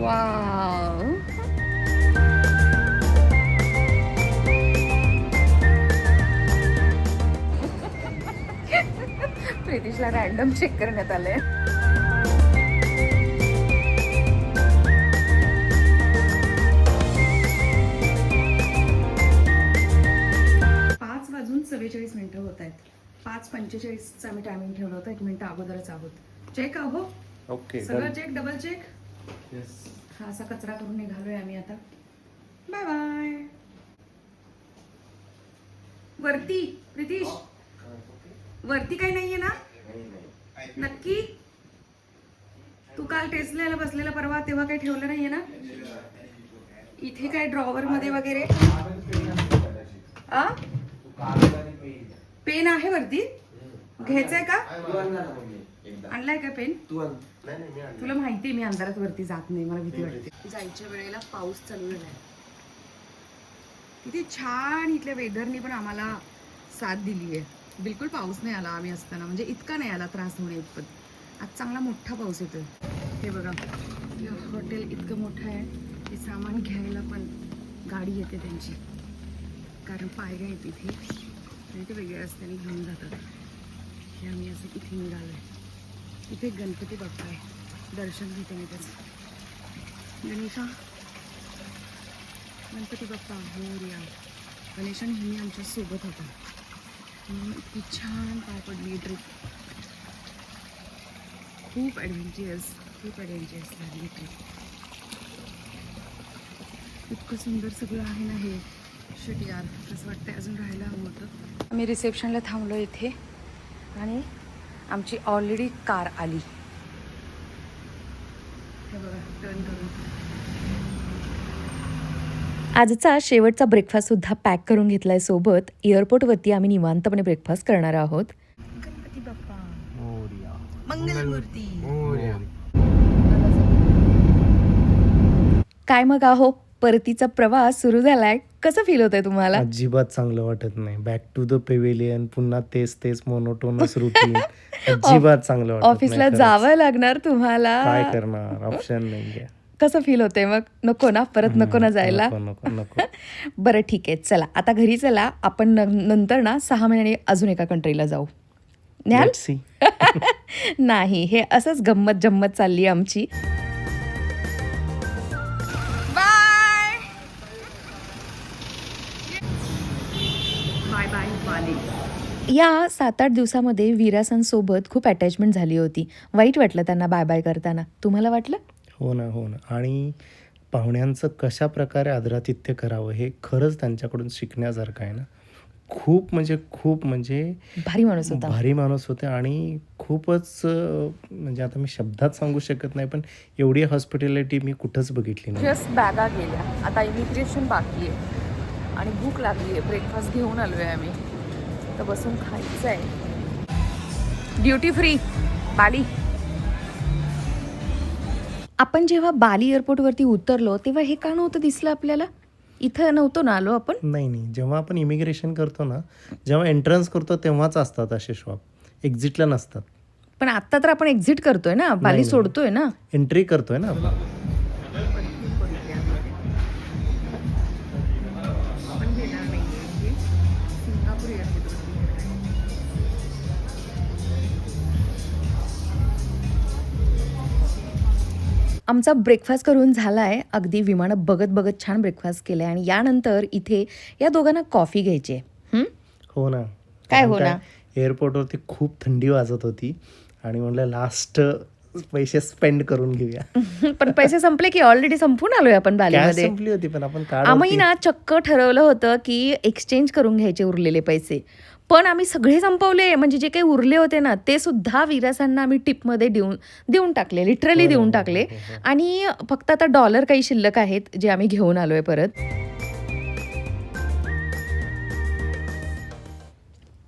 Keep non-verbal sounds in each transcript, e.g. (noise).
Wow प्रितिशला random check करण्यात आलंय. पाच वाजून चव्वेचाळीस मिनिटं होत आहेत. पाच पंचेचाळीसचा आम्ही टायमिंग ठेवलं होतं. एक मिनिट अगोदरच आहोत. चेक आहो. ओके सगळं चेक डबल चेक हा असा कचरा करून निघालोय आम्ही आता. बाय बाय वरती प्रितीश. वरती काही नाहीये ना? नक्की? तू काल टेस्टला बसलेला परवा तेव्हा काही ठेवलं नाहीये ना? इथे काय ड्रॉवर मध्ये वगैरे? आ? पेन. आहे वरती? घ्यायचंय का? आणलाय का पेन? तुला माहिती मी अंधारात वरती जात नाही मला भीती वाटते. जायच्या वेळेला पाऊस चालू झालाय. किती छान इथल्या वेदरनी पण आम्हाला साथ दिली आहे बिलकुल पाऊस नाही आला आम्ही असताना म्हणजे इतका नाही आला त्रास होण्या इतपत. आज चांगला मोठा पाऊस येतोय. हे बघा हॉटेल इतकं मोठं आहे हे सामान घ्यायला पण गाडी येते त्यांची. कारण पायऱ्या आहेत इथे. आणि ते वेगळ्या रस्त्याने घेऊन जातात. हे आम्ही असं इथे निघालोय. इथे गणपती बाप्पा आहे दर्शन घेते मी त्याचं गणेशा. गणपती बाप्पा हो मोरया गणेशा नेहमी आमच्यासोबत होता म्हणून इतकी छान पाय पडली ट्रिप खूप ॲडव्हेंचरस खूप ॲडव्हेंचरस लागली ट्रिप इतकं सुंदर सगळं आहे ना हे? शेट यार असं वाटतं अजून राहायला? हवं होतं आम्ही रिसेप्शनला थांबलो इथे. आणि आमची ऑलरेडी कार आली. हे बघा टर्न करून. आजचा शेवटचा ब्रेकफास्ट सुद्धा पॅक करून घेतलाय सोबत. एअरपोर्टवरती आम्ही निवांतपणे ब्रेकफास्ट करणार आहोत. गणपती बाप्पा. मोरया. मंगलमूर्ती. मोरया. काय मग आहो? परतीचा प्रवास सुरू झालाय. कसं फील होतंय तुम्हाला? अजिबात चांगलं वाटत नाही. बॅक टू द पेव्हिलियन पुन्हा तेच तेच मोनोटोनस रुटीन (laughs) अजिबात चांगलं वाटत नाही ऑफिसला. जावं लागणार तुम्हाला. काय करणार? ऑप्शन नाहीये. कसं फील होतंय मग? नको ना? परत नको ना जायला? नको नको नको. (laughs) बरं ठीक आहे चला. आता घरी चला. आपण नंतर ना सहा महिन्याने अजून एका कंट्रीला जाऊ. (laughs) नाही हे असंच गंमत जम्मत चालली आमची. या सात आठ दिवसामध्ये विरासांसोबत खूप अटॅचमेंट झाली होती. वाईट वाटलं त्यांना बाय बाय करताना. तुम्हाला वाटलं? हो ना हो ना. आणि पाहुण्यांचं कशा प्रकारे आदरातिथ्य करावं हे खरंच त्यांच्याकडून शिकण्यासारखं आहे ना. खूप म्हणजे खूप म्हणजे भारी माणूस होता. भारी माणूस होते आणि खूपच म्हणजे आता मी शब्दात सांगू शकत नाही पण एवढी हॉस्पिटॅलिटी मी कुठंच बघितली नाही. जस्ट बॅगा गेल्या. आता इमिग्रेशन बाकी आहे. आणि भूक लागली आहे. ब्रेकफास्ट घेऊन आलो आहे आम्ही. तर बसून खायचं आहे ड्युटी फ्री बाली. आपण जेव्हा बाली एअरपोर्टवरती उतरलो तेव्हा हे का नव्हतं दिसलं आपल्याला? इथं नव्हतो ना आलो आपण? नाही नाही. जेव्हा आपण इमिग्रेशन करतो ना जेव्हा एंट्रन्स करतो तेव्हाच असतात असे शॉप एक्झिटला नसतात. पण आता तर आपण एक्झिट करतोय ना. बाली. सोडतोय ना. एंट्री करतोय ना आमचा ब्रेकफास्ट करून झाला आहे अगदी विमानं बघत बघत छान ब्रेकफास्ट केलं आहे आणि यानंतर इथे या दोघांना कॉफी घ्यायची आहे. हं? ना. काय हो ना? एअरपोर्टवरती खूप थंडी वाजत होती. आणि म्हणलं लास्ट पैसे स्पेंड करून घेऊया. (laughs) पण पैसे संपले की ऑलरेडी संपून आलोय आपण बालीमध्ये संपली होती पण आपण आम्ही ना चक्क ठरवलं होतं की एक्सचेंज करून घ्यायचे उरलेले पैसे. पण आम्ही सगळे संपवले. म्हणजे जे काही उरले होते ना ते सुद्धा विरासांना आम्ही टिपमध्ये देऊन देऊन टाकले. लिटरली हो, देऊन हो, टाकले. हो, हो. आणि फक्त आता डॉलर काही शिल्लक आहेत जे आम्ही घेऊन आलोय परत.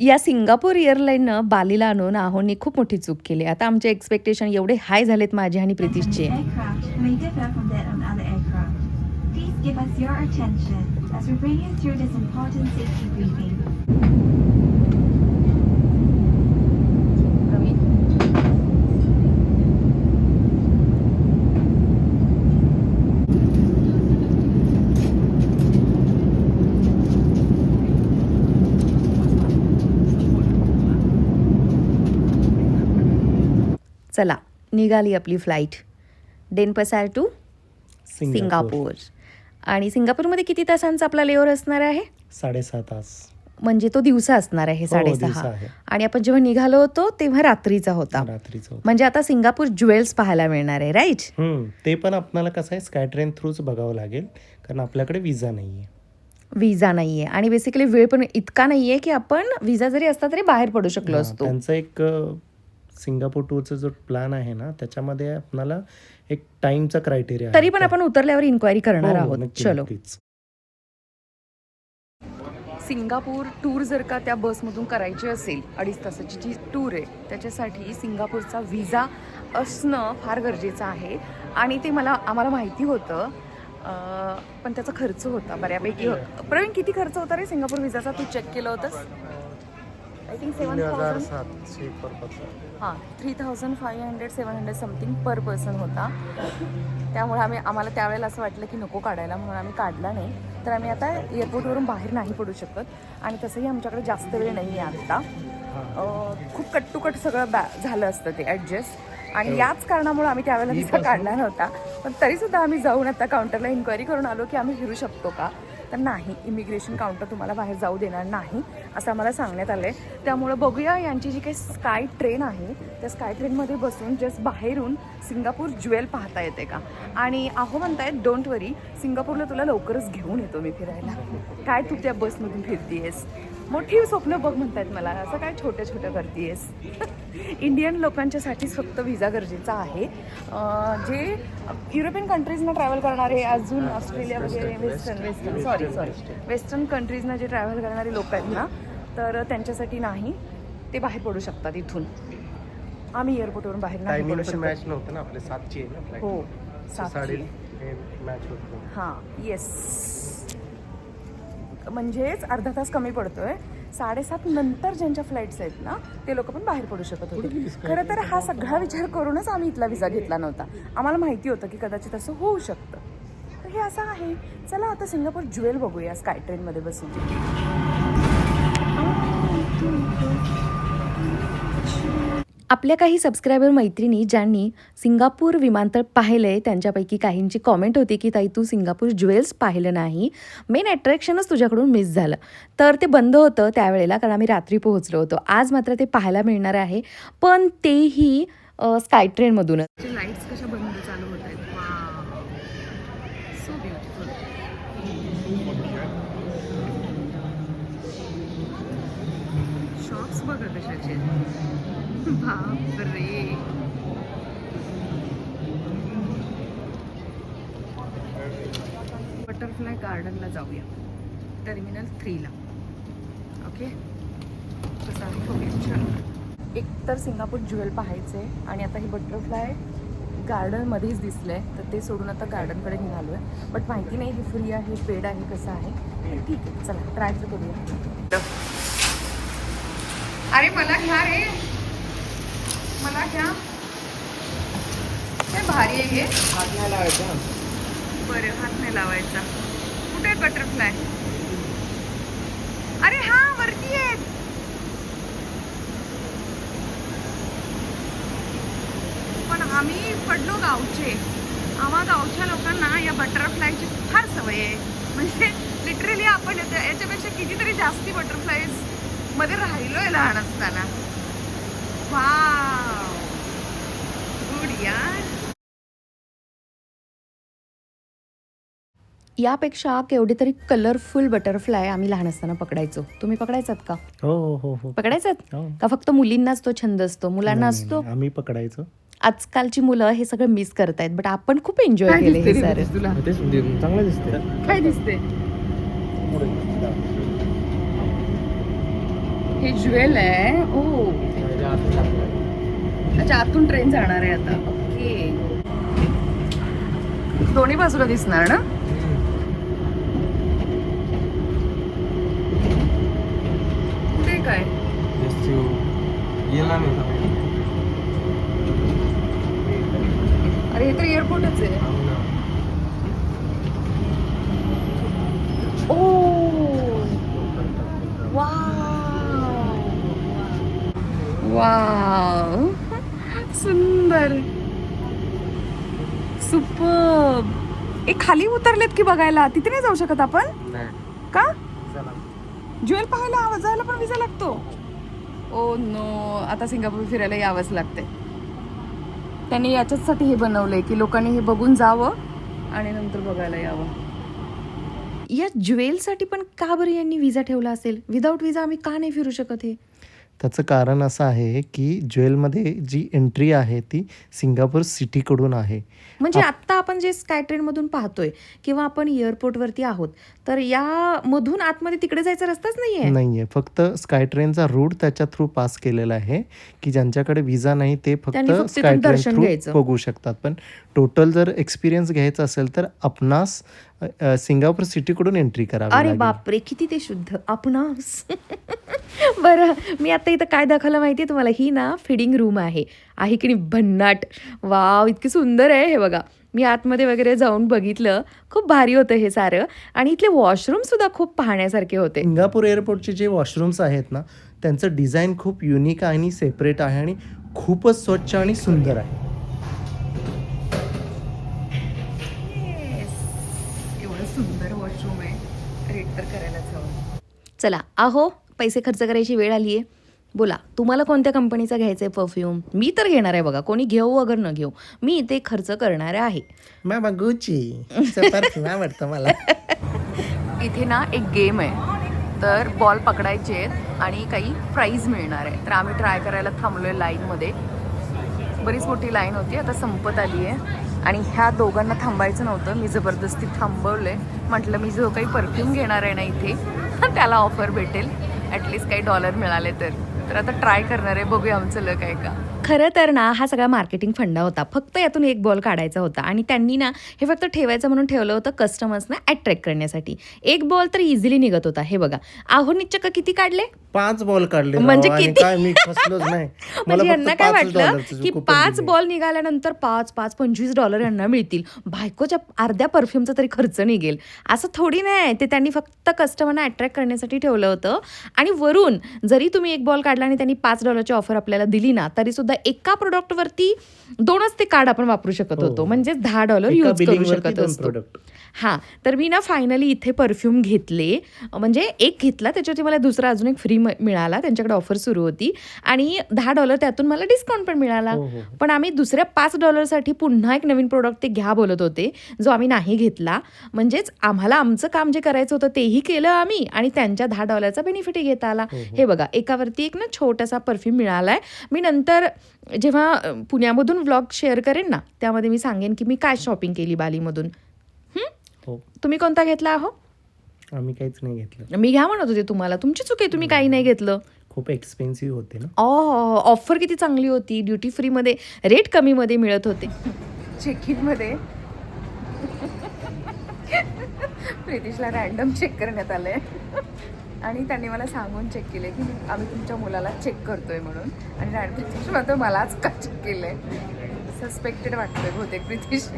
या सिंगापूर एअरलाईननं बालीला आणून आहोंनी खूप मोठी चूक केली. आता आमचे एक्सपेक्टेशन एवढे हाय झालेत माझे आणि प्रितिशचे. Give us your attention as we bring you through this important safety briefing. चला निघाली आपली फ्लाईट डेनपसार टू सिंगापूर. आणि सिंगापूरमध्ये किती तासांचा आपला लेअर असणार आहे? साडेसहा तास. म्हणजे तो दिवसा असणार आहे हो, साडेसहा. आणि आपण जेव्हा निघालो होतो तेव्हा रात्रीचा होता. म्हणजे आता सिंगापूर ज्वेल्स पाहायला मिळणार आहे राईट ते पण आपल्याला कसं आहे स्काय ट्रेन थ्रूच बघावं लागेल कारण आपल्याकडे विजा नाही आहे विजा नाहीये. आणि बेसिकली वेळ पण इतका नाहीये की आपण विजा जरी असता तरी बाहेर पडू शकलो असतो. त्यांचं एक सिंगापूर टूरचा जो प्लॅन आहे ना त्याच्यामध्ये आपल्याला एक टाइमचा क्रायटेरिया तरी पण आपण उतरल्यावर इन्क्वायरी करणार हो, आहोत. चलो. सिंगापूर टूर जर का त्या बसमधून करायची असेल अडीच तासाची जी टूर आहे त्याच्यासाठी सिंगापूरचा व्हिजा असणं फार गरजेचं आहे. आणि ते मला आम्हाला माहिती होतं अं, पण त्याचा खर्च होता बऱ्यापैकी. हो- प्रवीण किती खर्च होता रे सिंगापूर व्हिजाचा तू चेक केलं होतंस? आय थिंक सेवन थाउजंड सातशे person. हां three thousand five hundred seven hundred something per person होता. त्यामुळे आम्ही आम्हाला त्यावेळेला असं वाटलं की नको काढायला म्हणून आम्ही काढला नाही. तर आम्ही आता एअरपोर्टवरून बाहेर नाही पडू शकत. आणि तसंही आमच्याकडे जास्त वेळ नाही आहे आत्ता खूप कट टू कट सगळं बॅ झालं असतं ते ॲडजस्ट आणि याच कारणामुळे आम्ही त्यावेळेला तिचा काढला नव्हता. पण तरीसुद्धा आम्ही जाऊन आता काउंटरला इन्क्वायरी करून आलो की आम्ही फिरू शकतो का? तर नाही इमिग्रेशन काउंटर तुम्हाला बाहेर जाऊ देणार नाही असं आम्हाला सांगण्यात आलं आहे त्यामुळं बघूया यांची जी काही स्काय ट्रेन आहे त्या स्काय ट्रेनमध्ये बसून जस्ट बाहेरून सिंगापूर ज्वेल पाहता येते का? आणि अहो म्हणतायत डोंट वरी सिंगापूरला तुला लवकरच घेऊन येतो मी फिरायला. काय तू त्या बसमधून फिरतीयेस? मोठी स्वप्न बघ म्हणतायत मला. असं काय छोट्या छोट्या करतीयस? इंडियन (laughs) लोकांच्यासाठीच फक्त व्हिजा गरजेचा आहे. जे युरोपियन कंट्रीजना ट्रॅव्हल करणारे अजून ऑस्ट्रेलिया वगैरे western western sorry sorry western कंट्रीजना जे ट्रॅव्हल करणारे लोक आहेत ना तर त्यांच्यासाठी नाही ते बाहेर पडू शकतात इथून. आम्ही एअरपोर्टवरून बाहेर नाही पडू मॅच नव्हतं ना आपले सातची. हो सातची. मॅच. हां येस म्हणजेच अर्धा तास कमी पडतोय. साडेसात नंतर ज्यांच्या फ्लाईट्स आहेत ना ते लोक पण बाहेर पडू शकत होते. खरं तर हा सगळा विचार करूनच आम्ही इथला विजा घेतला नव्हता. आम्हाला माहिती होतं की कदाचित असं होऊ शकतं. तर हे असं आहे. चला आता सिंगापूर ज्वेल बघूया स्काय ट्रेनमध्ये बसून. आपल्या काही सबस्क्रायबर मैत्रिणी ज्यांनी सिंगापूर विमानतळ पाहिलंय त्यांच्यापैकी काहींची कॉमेंट होती की ताई तू सिंगापूर ज्वेल्स पाहिलं नाही. मेन अट्रॅक्शनच तुझ्याकडून मिस झालं. तर ते बंद होतं त्यावेळेला कारण आम्ही रात्री पोहोचलो होतो. आज मात्र ते पाहायला मिळणार आहे. पण तेही स्काय ट्रेनमधूनच लाईट्स कशा बंद चालू होत आहेत? बघा कशाचे बापरे. बटरफ्लाय गार्डनला जाऊया. टर्मिनल थ्रीला. ओके? कसं आहे बघूया. छान. एक तर सिंगापूर ज्वेल पाहायचे आणि आता हे बटरफ्लाय गार्डनमध्येच दिसलं आहे तर ते सोडून आता गार्डनकडे निघालो आहे बट माहिती नाही हे फ्री आहे पेड आहे कसं आहे. ठीक आहे चला ट्राय तर करूया. अरे मला घ्या रे. मला घ्या काय भारी आहे हे? बरं हात नाही लावायचा. कुठे आहे बटरफ्लाय अरे हा वरती आहेत पण आम्ही पडलो गावचे. आम्हा गावच्या लोकांना या बटरफ्लायची फार सवय आहे. म्हणजे लिटरली आपण याच्या- याच्यापेक्षा कितीतरी जास्ती बटरफ्लायज मध्ये राहिलोय लहान असताना. वाव. गुड यार यापेक्षा केवढे तरी कलरफुल बटरफ्लाय आम्ही लहान असताना पकडायचो. तुम्ही पकडायचात का? हो हो हो. हो पकडायचात? हो. का फक्त मुलींनाच तो छंद असतो? मुलांना नाही, असतो? नाही. आम्ही पकडायचो. आजकालची मुलं हे सगळं मिस करतायत बट आपण खूप एन्जॉय काय केले हे दिसते रे सारं. तुला? तेच चांगलं दिसते काय दिसते हे ज्वेल आहे. ओ. अच्छा आतून ट्रेन जाणार आहे आता. ओके. दोन्ही बाजूला दिसणार ना? कुठे काय? अरे हे तर एअरपोर्टच आहे. ओ. वाव. सुंदर. सुपर ए खाली उतरलेत की बघायला? तिथे नाही जाऊ शकत आपण? का? ज्वेल पाहायला आवाज जायला पण विजा लागतो. ओ नो आता सिंगापूर फिरायला यावंच लागते त्यांनी याच्याचसाठी हे बनवलंय की लोकांनी हे बघून जावं आणि नंतर बघायला यावं. या ज्वेलसाठी पण का बरं यांनी विजा ठेवला असेल? विदाऊट विजा आम्ही का नाही फिरू शकत हे? त्याचं कारण असं आहे की ज्वेलमध्ये जी एंट्री आहे ती सिंगापूर सिटीकडून आहे. म्हणजे आत्ता आपण जे स्काय ट्रेनमधून पाहतोय किंवा आपण एअरपोर्टवरती आहोत तर या मधून आतमध्ये तिकडे जायचा रस्ताच नाहीये? नाहीये. फक्त स्काय ट्रेनचा रूट त्याच्या थ्रू पास केलेला आहे की ज्यांच्याकडे विजा नाही ते फक्त स्काय ट्रेन थ्रू. बघू शकतात. पण टोटल जर एक्सपिरियन्स घ्यायचा असेल तर आपणास सिंगापूर सिटीकडून एंट्री करावी अरे लागेल. बापरे किती ते शुद्ध. आपणास. (laughs) बरं मी आता इथं काय दाखवलं माहितीये तुम्हाला? ही ना फिडिंग रूम आहे. आहे की नाही? भन्नाट. वाव इतकी सुंदर आहे हे बघा. मी आतमध्ये वगैरे जाऊन बघितलं. खूप भारी होतं हे सारं. आणि इथले वॉशरूम सुद्धा खूप पाहण्यासारखे होते. सिंगापूर एअरपोर्टचे जे वॉशरूम्स आहेत ना त्यांचं डिझाईन खूप युनिक आणि सेपरेट आहे आणि खूपच स्वच्छ आणि सुंदर आहे. चला आहो पैसे खर्च करायची वेळ आली आहे. बोला तुम्हाला कोणत्या कंपनीचा घ्यायचा आहे परफ्यूम मी तर घेणार आहे बघा कोणी घेऊ अगर न घेऊ. मी ते खर्च करणार आहे. मॅम गुची आवडतं मला. (laughs) इथे ना एक गेम आहे. तर बॉल पकडायचे आहेत आणि काही प्राईज मिळणार आहे. तर आम्ही ट्राय करायला थांबलोय लाईनमध्ये बरीच मोठी लाईन होती आता संपत आली आहे. आणि ह्या दोघांना थांबायचं नव्हतं. मी जबरदस्ती थांबवलंय. म्हटलं मी जो काही परफ्यूम घेणार आहे ना इथे (laughs) त्याला ऑफर भेटेल. ॲटलिस्ट काही डॉलर मिळाले तर. तर आता ट्राय करणार आहे. बघूया आमचं लक आहे का. खरं तर ना हा सगळा मार्केटिंग फंडा होता. फक्त यातून एक बॉल काढायचा होता. आणि त्यांनी ना हे फक्त ठेवायचं म्हणून ठेवलं होतं कस्टमर्सना अट्रॅक्ट करण्यासाठी. एक बॉल तर इझिली निघत होता. हे बघा. आहोनी चक्क किती काढले? पाच बॉल काढले म्हणजे किती? (laughs) म्हणजे यांना काय वाटलं की पाच. बॉल निघाल्यानंतर पाच पाच पंचवीस डॉलर यांना मिळतील. बायकोच्या अर्ध्या परफ्यूमचा तरी खर्च निघेल. असं थोडी नाही ते त्यांनी फक्त कस्टमरना अट्रॅक्ट करण्यासाठी ठेवलं होतं. आणि वरून जरी तुम्ही एक बॉल काढला आणि त्यांनी पाच डॉलरची ऑफर आपल्याला दिली ना तरी सुद्धा एका प्रोडक्टवरती दोनच ते कार्ड आपण वापरू शकत होतो हो. म्हणजे दहा डॉलर यूज करू शकत असतो. हां तर मी ना फायनली इथे परफ्यूम घेतले. म्हणजे एक घेतला त्याच्यावरती मला दुसरा अजून एक फ्री मिळाला. त्यांच्याकडे ऑफर सुरू होती. आणि दहा डॉलर त्यातून मला डिस्काउंट पण मिळाला. हो, हो, हो. पण आम्ही दुसऱ्या पाच डॉलरसाठी पुन्हा एक नवीन प्रोडक्ट ते घ्या बोलत होते जो आम्ही नाही घेतला. म्हणजेच आम्हाला आमचं काम जे करायचं होतं तेही केलं आम्ही आणि त्यांच्या दहा डॉलरचा बेनिफिटही घेता आला. हे बघा एकावरती एक ना छोटासा परफ्यूम मिळाला आहे मी नंतर जेव्हा पुण्यामधून व्लॉग शेअर करेन ना त्यामध्ये मी सांगेन की मी काय शॉपिंग केली बालीमधून. हो. तुम्ही कोणता घेतला आहो? आम्ही काहीच नाही घेतलं. मी घ्या म्हणत होते तुम्हाला. तुमची चूक आहे तुम्ही काही नाही घेतलं. खूप एक्सपेन्सिव्ह होते ना. ऑफर किती चांगली होती? ड्युटी फ्रीमध्ये रेट कमीमध्ये मिळत होते. चेकमध्ये. प्रितिशला रॅन्डम चेक करण्यात आलंय. आणि त्यांनी मला सांगून चेक केले की आम्ही तुमच्या मुलाला चेक करतोय म्हणून. आणि रॅन्ड प्रितिश म्हणतो मलाच का चेक केलंय. सस्पेक्टेड वाटतंय बहुतेक प्रितिश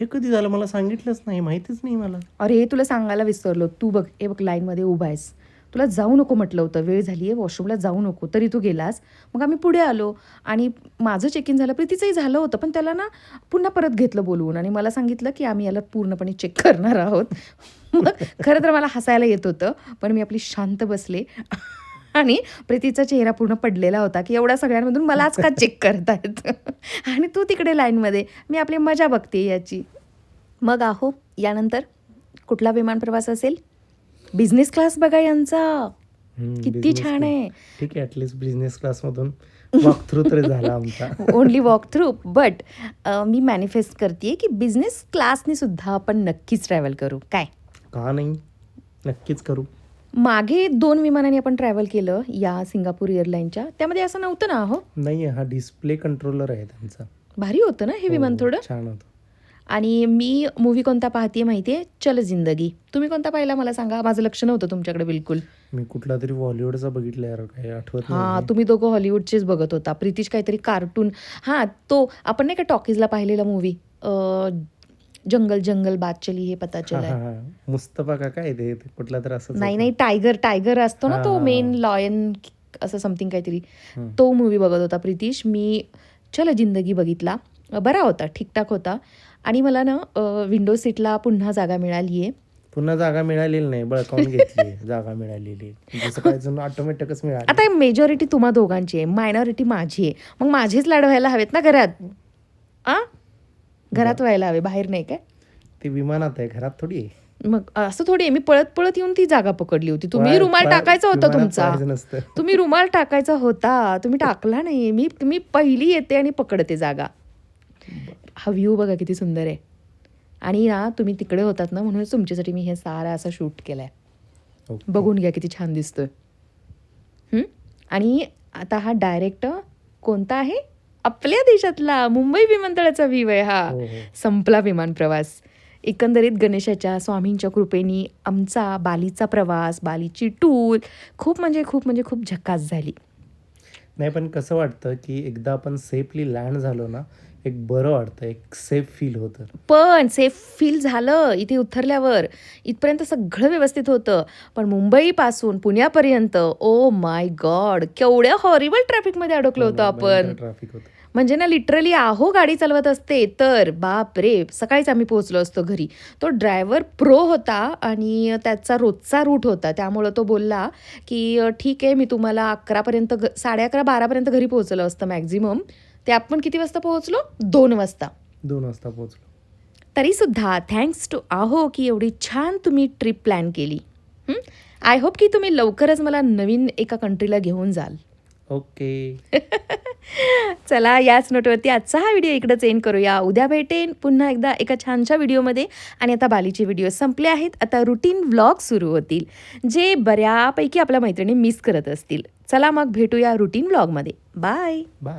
हे कधी झालं? मला सांगितलंच नाही. माहितीच नाही मला. अरे तुला सांगायला विसरलो. तू बघ ए बघ लाईनमध्ये उभा आहेस. तुला जाऊ नको म्हटलं होतं. वेळ झाली आहे वॉशरूमला जाऊ नको. तरी तू गेलास. मग आम्ही पुढे आलो आणि माझं चेक इन झालं. प्रीतीचंही झालं होतं पण त्याला ना पुन्हा परत घेतलं बोलवून आणि मला सांगितलं की आम्ही याला पूर्णपणे चेक करणार आहोत. (laughs) मग खरं तर मला हसायला येत होतं पण मी आपली शांत बसले. आणि प्रीतीचा चेहरा पूर्ण पडलेला होता की एवढ्या सगळ्यांमधून मलाच का चेक करतायत? (laughs) आणि तू तिकडे लाईनमध्ये मी आपली मजा बघते याची. मग आहो यानंतर कुठला विमान प्रवास असेल? बिझनेस क्लास बघा यांचा. किती छान. आहे. ठीक आहे ऍटलीस्ट बिझनेस क्लासमधून वॉक थ्रू तरी झाला आमचा. ओनली वॉक थ्रू बट मी मॅनिफेस्ट करते की बिझनेस क्लासने सुद्धा आपण नक्कीच ट्रॅव्हल करू. काय? का नाही? नक्कीच करू. मागे दोन विमानांनी आपण ट्रॅव्हल केलं या सिंगापूर एअरलाईनच्या त्यामध्ये असं नव्हतं ना हो? नाही हा डिस्प्ले कंट्रोलर आहे त्यांचा. भारी होतं ना हे विमान हो, थोडं? छान होतं. आणि मी मूवी कोणता पाहते माहिती आहे चल जिंदगी. तुम्ही कोणता पाहिला मला सांगा? माझं लक्ष नव्हतं तुमच्याकडे बिलकुल. मी कुठला तरी बॉलिवूडचा बघितला यार काही आठवत हा तुम्ही दोघं हॉलिवूडचेच बघत होता. प्रितिश काहीतरी कार्टून हा तो आपण नाही का टॉकीजला पाहिलेला मूवी जंगल जंगल बात चली हे पता चला हा, हा. मुस्तफा का काय ते ते कुठला तर असं नाही नाही टायगर टायगर असतो ना तो हा, मेन लॉयन असं समथिंग काहीतरी. हम्म. तो मूवी बघत होता प्रितिश. मी चल जिंदगी बघितला. बरा होता ठीकठाक होता. आणि मला ना विंडो सीटला पुन्हा जागा मिळाली आहे पुन्हा जागा मिळालेली नाही बळकावून घेतली (laughs) जागा मिळालेली जसं काय जण ऑटोमॅटिकच मिळाली. आता मेजॉरिटी तुम्हा दोघांची आहे. मायनॉरिटी माझी आहे. मग माझेच लाड व्हायला हवेत ना घरात? आ? घरात व्हायला हवे बाहेर नाही काय? ते विमानात आहे घरात थोडी आहे. मग असं थोडी आहे मी पळत पळत येऊन ती जागा पकडली होती. तुम्ही रुमाल टाकायचा होता तुमचा. (laughs) तुम्ही रुमाल टाकायचा होता. तुम्ही टाकला नाही. मी मी पहिली येते आणि पकडते जागा. हा व्ह्यू बघा किती सुंदर आहे. आणि ना तुम्ही तिकडे होतात ना म्हणून तुमच्यासाठी मी हे सारा असं शूट केलंय. बघून घ्या किती छान दिसतोय? आणि आता हा डायरेक्ट कोणता आहे? आपल्या देशातला मुंबई विमानतळाचा व्ह्यू आहे हा हो, हो. संपला विमान प्रवास एकंदरीत गणेशाच्या स्वामींच्या कृपेनी आमचा बालीचा प्रवास बालीची टूर खूप म्हणजे खूप म्हणजे खूप झकास झाली नाही पण कसं वाटतं की एकदा आपण सेफली लँड झालो ना एक बरं वाटतं एक सेफ फील होतं. पण सेफ फील झालं इथे उतरल्यावर. इथपर्यंत सगळं व्यवस्थित होतं. पण मुंबईपासून पुण्यापर्यंत ओ माय गॉड केवढ्या हॉरिबल ट्रॅफिकमध्ये अडकलो होतो आपण. ट्रॅफिक होतं. म्हणजे ना लिटरली आहो गाडी चालवत असते तर बाप रे सकाळीच आम्ही पोहोचलो असतो घरी. तो ड्रायव्हर प्रो होता आणि त्याचा रोजचा रूट होता. त्यामुळं तो बोलला की "अ, ठीक आहे मी तुम्हाला अकरापर्यंत घ साडे अकरा बारापर्यंत घरी पोहोचलं असतं मॅक्झिमम ते आपण किती वाजता पोहोचलो? दोन वाजता. दोन वाजता पोहोचलो. तरीसुद्धा थँक्स टू आहो की एवढी छान तुम्ही ट्रिप प्लॅन केली. आय होप की तुम्ही लवकरच मला नवीन एका कंट्रीला घेऊन जाल. ओके. (laughs) चला याच नोटवरती आजचा हा व्हिडिओ इकडंच एंड करूया. उद्या भेटेन पुन्हा एकदा एका छानशा व्हिडिओमध्ये. आणि आता बालीचे व्हिडिओ संपले आहेत. आता रुटीन व्लॉग सुरू होतील जे बऱ्यापैकी आपल्या मैत्रिणी मिस करत असतील. चला मग भेटूया रुटीन व्लॉगमध्ये बाय बाय